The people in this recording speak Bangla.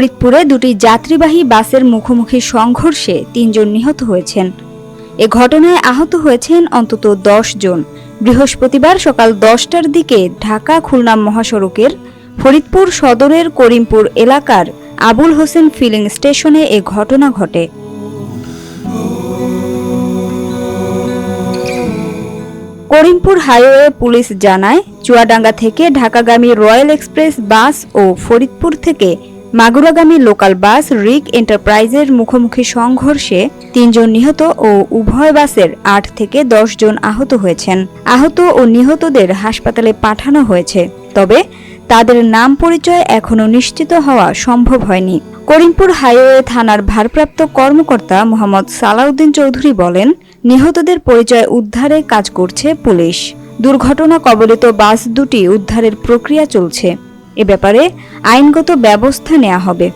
ফরিদপুরে দুটি যাত্রীবাহী বাসের মুখোমুখি সংঘর্ষে তিনজন নিহত হয়েছেন। এ ঘটনায় আহত হয়েছেন অন্তত দশ জন। বৃহস্পতিবার সকাল দশটার দিকে ঢাকা খুলনা মহাসড়কের ফরিদপুর সদরের করিমপুর এলাকার আবুল হোসেন ফিলিং স্টেশনে এ ঘটনা ঘটে। করিমপুর হাইওয়ে পুলিশ জানায়, চুয়াডাঙ্গা থেকে ঢাকাগামী রয়্যাল এক্সপ্রেস বাস ও ফরিদপুর থেকে মাগুরাগামী লোকাল বাস রিক এন্টারপ্রাইজের মুখোমুখি সংঘর্ষে তিনজন নিহত ও উভয় বাসের আট থেকে দশ জন আহত হয়েছেন। আহত ও নিহতদের হাসপাতালে পাঠানো হয়েছে, তবে তাদের নাম পরিচয় এখনও নিশ্চিত হওয়া সম্ভব হয়নি। করিমপুর হাইওয়ে থানার ভারপ্রাপ্ত কর্মকর্তা মোহাম্মদ সালাউদ্দিন চৌধুরী বলেন, নিহতদের পরিচয় উদ্ধারে কাজ করছে পুলিশ। দুর্ঘটনা কবলিত বাস দুটি উদ্ধারের প্রক্রিয়া চলছে। এ ব্যাপারে আইনগত ব্যবস্থা নেওয়া হবে।